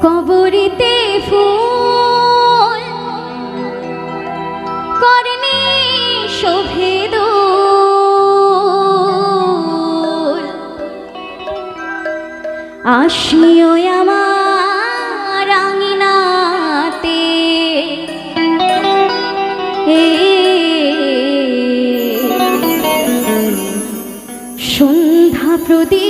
কবরিতে ফুল করনে শোভে আসিও আমার রাঙিনাতে সন্ধ্যা প্রদীপ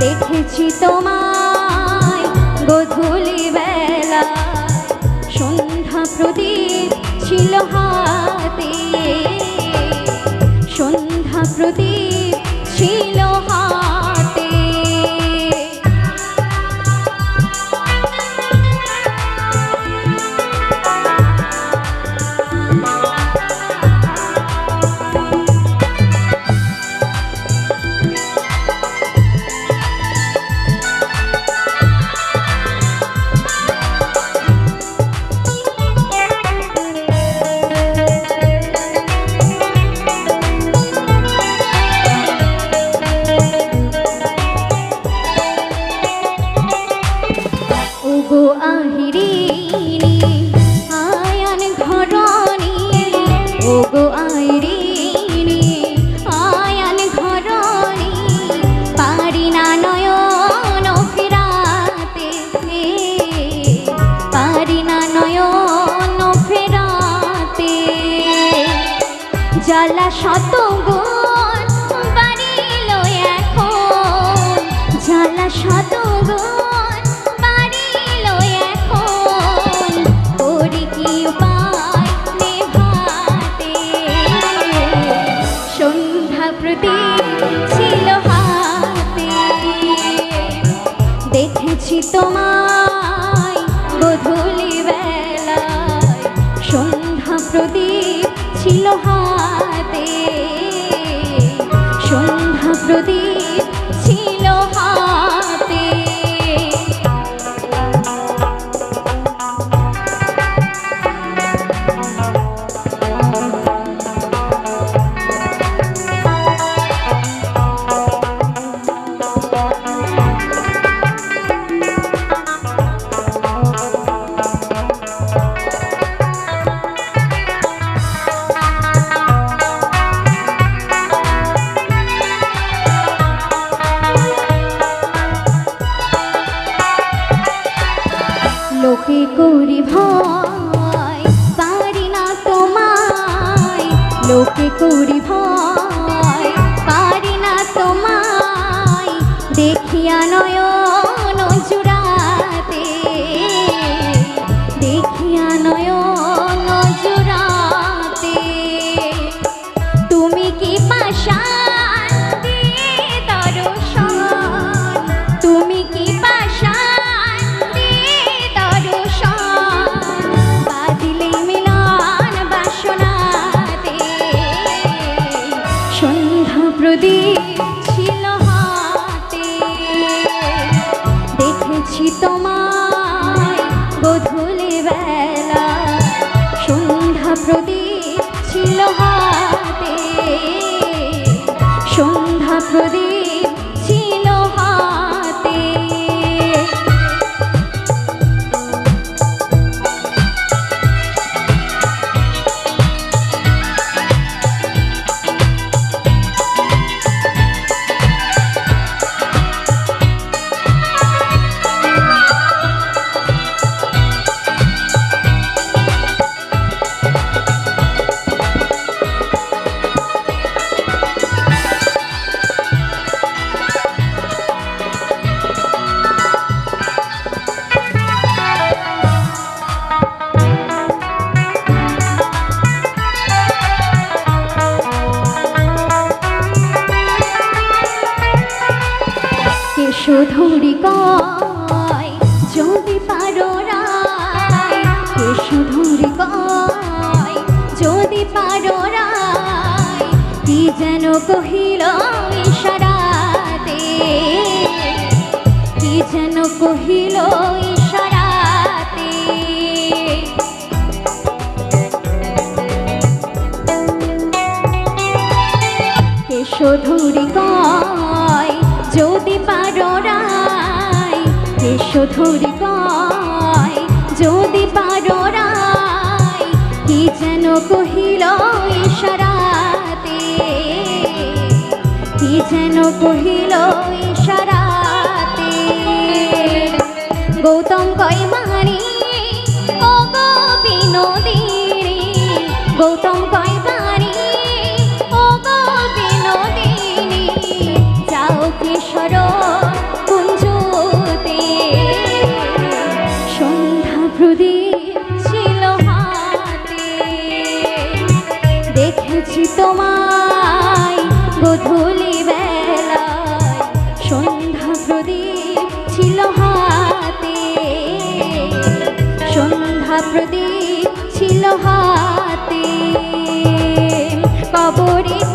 দেখেছি বেলা। সন্ধ্যা প্রদীপ ছিল হাতে। সন্ধ্যা প্রদীপ ছিল হাতে। দেখেছি তোমার দেখিয়া নয় কেশধরি কয় যদি পারো রায় কেশধরি কয় যদি পারো রায়, কি যেন কহিল ইশারাতে? কি যেন কহিল ইশারাতে? কেশধরি কয় যদি পারো কেশধরি কয় যদি পারো রায়, কি যেন কহিল ইশারাতে? কি যেন কহিল ইশারাতে? গৌতম কয় মানি ও গো বিনোদিনী। গৌতম কয় হাতে। সন্ধ্যা প্রদীপ ছিল হাতে। কবরিতে